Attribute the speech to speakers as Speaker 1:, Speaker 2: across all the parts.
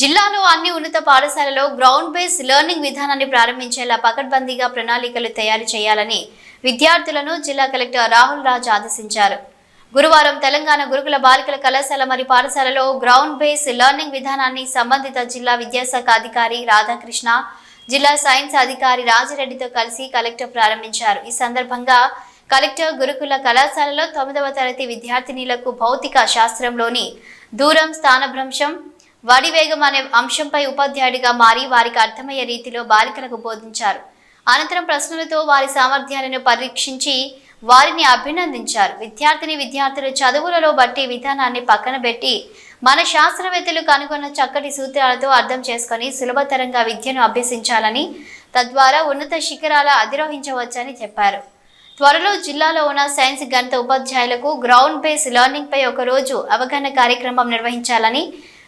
Speaker 1: జిల్లాలో అన్ని ఉన్నత పాఠశాలలో గ్రౌండ్ బేస్ లెర్నింగ్ విధానాన్ని ప్రారంభించేలా పకడ్బందీగా ప్రణాళికలు తయారు చేయాలని విద్యార్థులను జిల్లా కలెక్టర్ రాహుల్ రాజ్ ఆదేశించారు. గురువారం తెలంగాణ గురుకుల బాలికల కళాశాల మరియు పాఠశాలలో గ్రౌండ్ బేస్ లెర్నింగ్ విధానాన్ని సంబంధిత జిల్లా విద్యాశాఖ అధికారి రాధాకృష్ణ జిల్లా సైన్స్ అధికారి రాజిరెడ్డితో కలిసి కలెక్టర్ ప్రారంభించారు. ఈ సందర్భంగా కలెక్టర్ గురుకుల కళాశాలలో తొమ్మిదవ తరగతి విద్యార్థినిలకు భౌతిక శాస్త్రంలోని దూరం స్థానభ్రంశం వడి వేగం అనే అంశంపై ఉపాధ్యాయుడిగా మారి వారికి అర్థమయ్యే రీతిలో బాలికలకు బోధించారు. అనంతరం ప్రశ్నలతో వారి సామర్థ్యాలను పరీక్షించి వారిని అభినందించారు. విద్యార్థిని విద్యార్థులు చదువులలో బట్టి విధానాన్ని పక్కన పెట్టి మన శాస్త్రవేత్తలు కనుగొన్న చక్కటి సూత్రాలతో అర్థం చేసుకొని సులభతరంగా విద్యను అభ్యసించాలని తద్వారా ఉన్నత శిఖరాల అధిరోహించవచ్చని చెప్పారు. త్వరలో జిల్లాలో ఉన్న సైన్స్ గణిత ఉపాధ్యాయులకు గ్రౌండ్ బేస్ లెర్నింగ్ పై ఒక రోజు అవగాహన కార్యక్రమం నిర్వహించాలని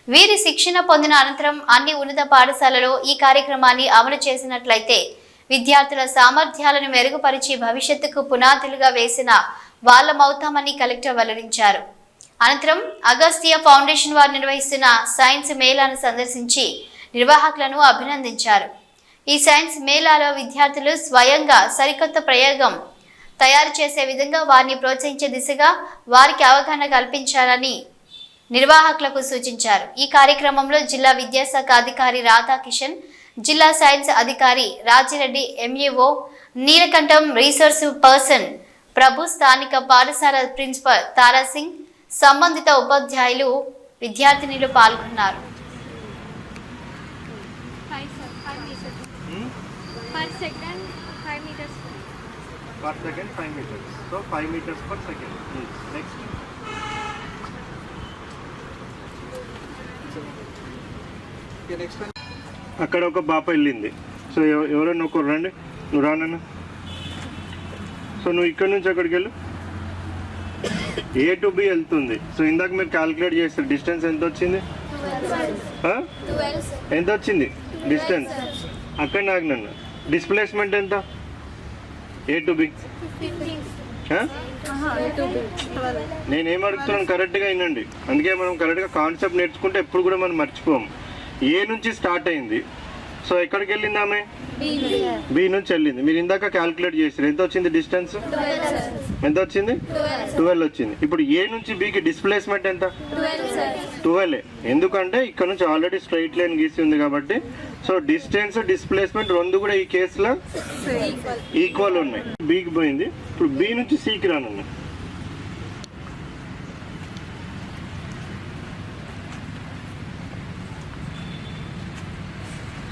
Speaker 1: వీరి శిక్షణ పొందిన అనంతరం అన్ని ఉన్నత పాఠశాలలో ఈ కార్యక్రమాన్ని అమలు చేసినట్లయితే విద్యార్థుల సామర్థ్యాలను మెరుగుపరిచి భవిష్యత్తుకు పునాదులుగా వేసిన వాళ్ళమవుతామని కలెక్టర్ వెల్లడించారు. అనంతరం అగస్త్య ఫౌండేషన్ వారు నిర్వహిస్తున్న సైన్స్ మేళాను సందర్శించి నిర్వాహకులను అభినందించారు. ఈ సైన్స్ మేళాలో విద్యార్థులు స్వయంగా సరికొత్త ప్రయోగం తయారు చేసే విధంగా వారిని ప్రోత్సహించే దిశగా వారికి అవగాహన కల్పించాలని నిర్వాహకులకు సూచించారు ఈ కార్యక్రమంలో జిల్లా విద్యాశాఖ అధికారి రాధాకిషన్ జిల్లా సైన్స్ అధికారి Rajireddy MEO Neelakantam resource person Prabhu స్థానిక పాఠశాల ప్రిన్సిపల్ తారాసింగ్ సంబంధిత ఉపాధ్యాయులు విద్యార్థినులు పాల్గొన్నారు
Speaker 2: Five, sir. Five meters. Per second, five meters.
Speaker 3: per second 5 meters. So 5 meters per second. Yes. Next. అక్కడ ఒక పాప వెళ్ళింది. సో ఎవ- ఎవరన్నా ఒకరు రండి. నువ్వు రానన్న సో నువ్వు ఇక్కడ నుంచి అక్కడికి వెళ్ళు. ఏ టు బి వెళ్తుంది. సో ఇందాక మీరు క్యాలిక్యులేట్ చేస్తారు డిస్టెన్స్ ఎంత వచ్చింది? ఎంత వచ్చింది? డిస్టెన్స్ అక్కడ నాకు నన్ను. డిస్ప్లేస్మెంట్ ఎంత? ఏ టు బి నేనేం అడుగుతున్నాను? కరెక్ట్గా వినండి. అందుకే మనం కరెక్ట్గా కాన్సెప్ట్ నేర్చుకుంటే ఎప్పుడు కూడా మనం మర్చిపోము. ఏ నుంచి స్టార్ట్ అయింది? సో ఎక్కడికి వెళ్ళింది ఆమె? బి నుంచి. వెళ్ళింది. మీరు ఇందాక క్యాల్కులేట్ చేసారు ఎంత వచ్చింది డిస్టెన్స్? ఎంత వచ్చింది? ట్వెల్వ్ వచ్చింది. ఇప్పుడు ఏ నుంచి బికి డిస్ప్లేస్మెంట్ ఎంత? ట్వెల్వ్. ఎందుకంటే ఇక్కడ నుంచి ఆల్రెడీ స్ట్రైట్ లైన్ గీసి ఉంది కాబట్టి. సో డిస్టెన్స్ డిస్ప్లేస్మెంట్ రెండు కూడా ఈ కేసులో ఈక్వల్ ఉన్నాయి. బీకి పోయింది. ఇప్పుడు బి నుంచి సికి రానున్నాయి.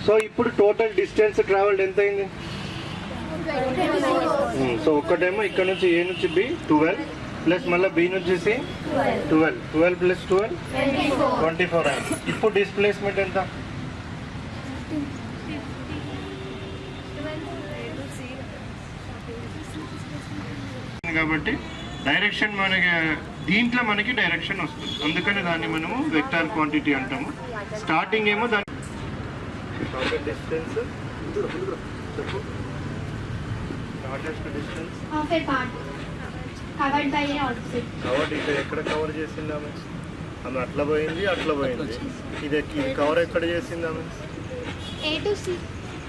Speaker 3: సో ఇప్పుడు టోటల్ డిస్టెన్స్ ట్రావెల్డ్ ఎంత అయింది సో ఒక్కటేమో ఇక్కడ నుంచి ఏ నుంచి బి? ట్వెల్వ్. ప్లస్ మళ్ళీ బి నుంచి C? Twelve. Twelve. Plus twelve? Twenty four. అయింది ఇప్పుడు డిస్ప్లేస్మెంట్ ఎంత? కాబట్టి డైరెక్షన్ మనకి దీంట్లో మనకి డైరెక్షన్ వస్తుంది. అందుకని దాన్ని మనము వెక్టార్ క్వాంటిటీ అంటాము. స్టార్టింగ్ ఏమో దాని distance shortest distance
Speaker 2: Of a part. Covered by a object.
Speaker 3: Cover ఇక్కడ ఎక్కడ కవర్ చేసింది ఆమె? ఆమె అట్లా పోయింది అట్లా పోయింది. ఇది కవర్ ఎక్కడ చేసింది ఆమె?
Speaker 2: A to C.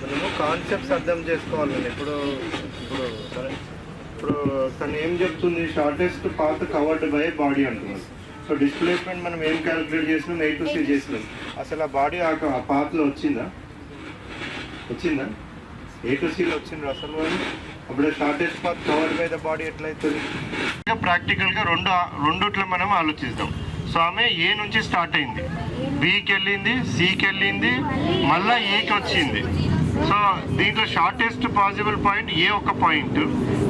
Speaker 3: మనము కాన్సెప్ట్స్ అర్థం చేసుకోవాలి నేను ఇప్పుడు ఇప్పుడు ఇప్పుడు తను ఏం చెప్తుంది? Shortest path covered by body అంటున్నాడు సో డిస్ప్లేస్మెంట్ మనం ఏం క్యాలిక్యులేట్ చేసినాం? ఎయిట్ టు సి చేసినాం. అసలు ఆ బాడీ ఆ ఆ పాత్లో వచ్చిందా? వచ్చిందా? ఏ టు సీలో వచ్చింది అసలు అప్పుడు shortest path cover by the body ఎట్లయితుంది? ప్రాక్టికల్గా రెండు రెండుట్లో మనం ఆలోచిద్దాం. సో ఆమె ఏ నుంచి స్టార్ట్ అయింది? బికి వెళ్ళింది సికి వెళ్ళింది మళ్ళా ఏకి వచ్చింది. సో దీంట్లో షార్టెస్ట్ పాసిబుల్ పాయింట్ ఏ ఒక పాయింట్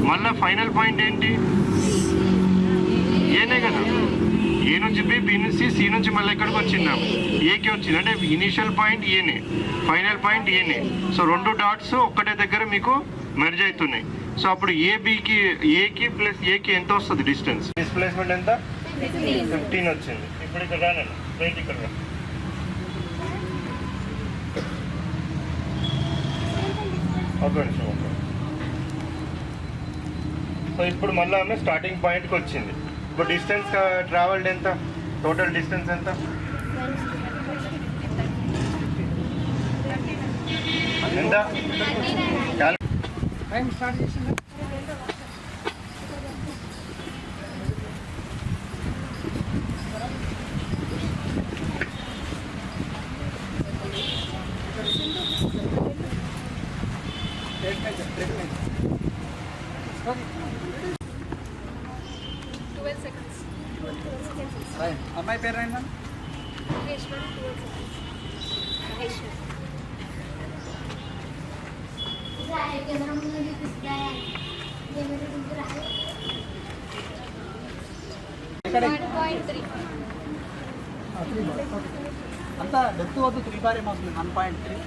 Speaker 3: మళ్ళీ ఫైనల్ పాయింట్ ఏంటి? ఏనే కదా. ఏ నుంచి బి బి నుంచి సి నుంచి మళ్ళీ ఎక్కడికి వచ్చింది ఏకి వచ్చింది? అంటే ఇనిషియల్ పాయింట్ ఏనే ఫైనల్ పాయింట్ ఏనే సో రెండు డాట్స్ ఒక్కటే దగ్గర మీకు మెర్జ్ అవుతున్నాయి. సో అప్పుడు ఏ బికి ఏకి ప్లస్ ఏకి ఎంత వస్తుంది డిస్టెన్స్ డిస్ప్లేస్మెంట్ ఎంత? ఫిఫ్టీన్ వచ్చింది. ఇప్పుడు ఇక్కడ రానండి. రైట్ ఇక్కడ ఒక సో ఇప్పుడు మళ్ళీ ఆమె స్టార్టింగ్ పాయింట్కి వచ్చింది. ఇప్పుడు డిస్టెన్స్ ట్రావెల్డ్ ఎంత టోటల్ డిస్టెన్స్ ఎంత ఎంత? క్యాల్-
Speaker 4: టైం స్టార్ట్ చేసిందా అమ్మాయి పేరు ఎక్కడ అంతా డెప్త్ వద్దు త్రీ బార్ ఏమవుతుంది వన్ పాయింట్ త్రీ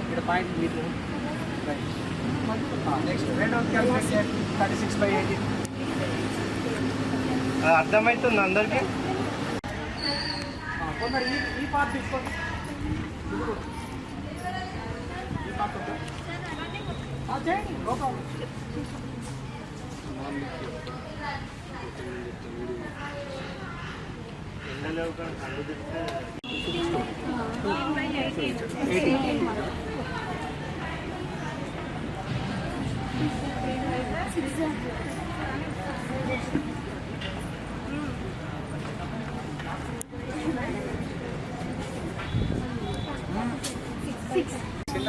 Speaker 4: ఇక్కడ పాయింట్ మీటర్ నెక్స్ట్ రెండోది calculate thirty six by eighty
Speaker 3: అర్థమవుతుంది అందరికీ
Speaker 4: కొందరు ఈ ఈ పార్ట్ తీసుకోండి. ఈ పార్ట్ చేయండి
Speaker 3: ఎండలో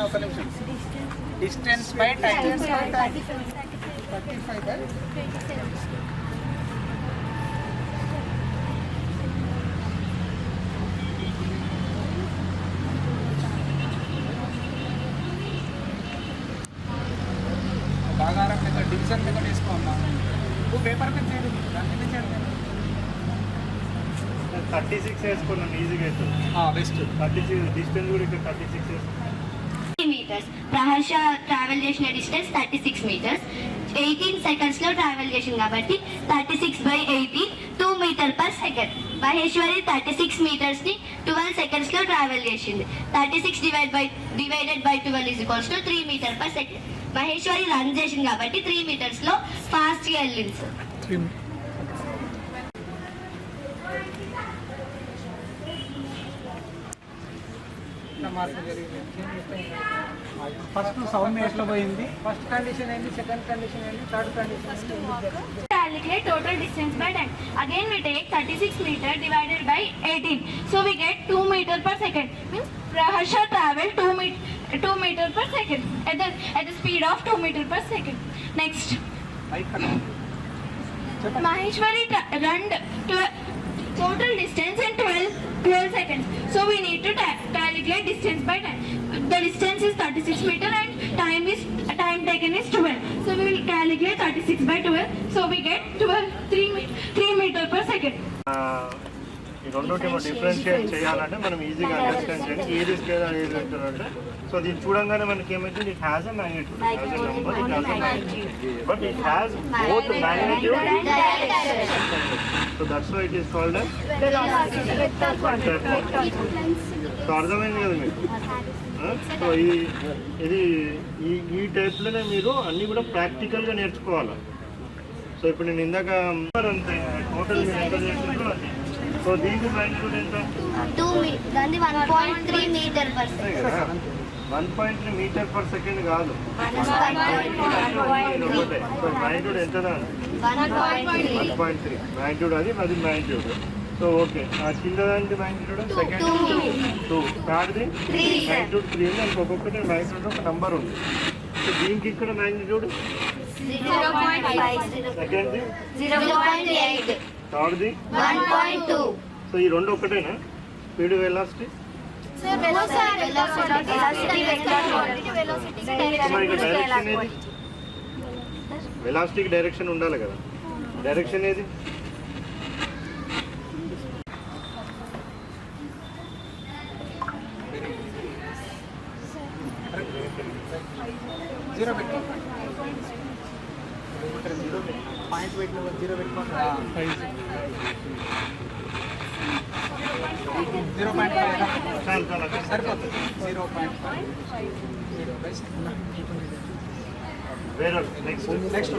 Speaker 3: ఒక
Speaker 4: నిమిషం distance by time thirty five by బాగా మీద డివిజన్ మీద తీసుకోమ్మా నువ్వు పేపర్ మీద చేయడు దాని మీద చేయడు.
Speaker 3: థర్టీ సిక్స్ వేసుకున్నాను ఈజీగా అవుతుంది
Speaker 4: బెస్ట్.
Speaker 3: థర్టీ సిక్స్ డిస్టెన్స్ కూడా ఇక్కడ thirty six
Speaker 2: meters Praharsha travel చేసిన distance thirty six meters eighteen సెకండ్స్లో ట్రావెల్ చేసింది కాబట్టి thirty six by eighteen two meter per second Maheshwari thirty six మీటర్స్ని twelve సెకండ్స్లో ట్రావెల్ చేసింది. Thirty six divide by divided by twelve is equals to three meter per second Maheshwari run చేసింది కాబట్టి three మీటర్స్లో ఫాస్ట్గా వెళ్ళింది sir
Speaker 4: first sound మేస్లో పోయింది first condition ఏంది second condition ఏంది థర్డ్ కండిషన్ ఏంది
Speaker 2: calculate total distance by time. Again we take 36 meter divided by 18. So we get 2 meter per second. Means Praharsha travel 2 meter 2 meter per second at the, at the speed of 2 meter per second. Next. Maheshwari ran total distance in 12, 12 seconds. So we need to calculate distance by time. The distance is 36 meter and time is time taken is 12. So we will calculate 36 by 12. So we get 12, 3
Speaker 3: ఈ రెండింటి differentiate చేయాలంటే మనం ఈజీగా understand చేయండి ఏది scale అనేది అంటారంటే so దీన్ని చూడంగానే మనకి ఏమైతుంది? It has a magnitude has a number it has a magnitude but it has both magnitude so that's why it is called so అర్థమైంది కదా మీకు? సో ఈ ఇది ఈ ఈ టైప్లోనే మీరు అన్నీ కూడా ప్రాక్టికల్గా నేర్చుకోవాలి. సో ఇప్పుడు నేను ఇందాక అంతే టోటల్ మీరు ఎంత చేసినట్టు అది. సో దీనికి మ్యాగ్నిట్యూడ్ ఎంత?
Speaker 2: 2 meter. Then the 1.3 meter per
Speaker 3: అంతే కదా. One point three meter per second కాదు. సో మ్యాగ్నిట్యూడ్ ఎంత వన్
Speaker 2: 1.3.
Speaker 3: పాయింట్ త్రీ మ్యాగ్నిట్యూడ్ అది అది మ్యాగ్నిట్యూడ్ సో ఓకే ఆ కింద దానికి మ్యాగ్నిట్యూడ్ సెకండ్ టూ థర్డ్ది మ్యాగ్నిట్యూడ్ త్రీ ఉంది. దానికి ఒక్కొక్కటి మ్యాగ్నిట్యూడ్ ఒక నంబర్ ఉంది. సో దీనికి ఇక్కడ మ్యాగ్నిట్యూడ్
Speaker 2: 0.5.
Speaker 3: సెకండ్ది
Speaker 2: 0.8.
Speaker 3: థర్డ్ది
Speaker 2: 1.2.
Speaker 3: సో ఈ రెండు ఒకటేనా స్పీడ్ వెలాసిటీ? మరి ఇక్కడ డైరెక్షన్ ఏది? వెలాసిటీకి డైరెక్షన్ ఉండాలి కదా. డైరెక్షన్ ఏది?
Speaker 4: జీరో పెట్టు. పాయింట్ పెట్టిన జీరో పెట్టుకోండి జీరో పాయింట్ ఫైవ్ సరిపోతుంది. Zero point five.
Speaker 3: Next
Speaker 4: next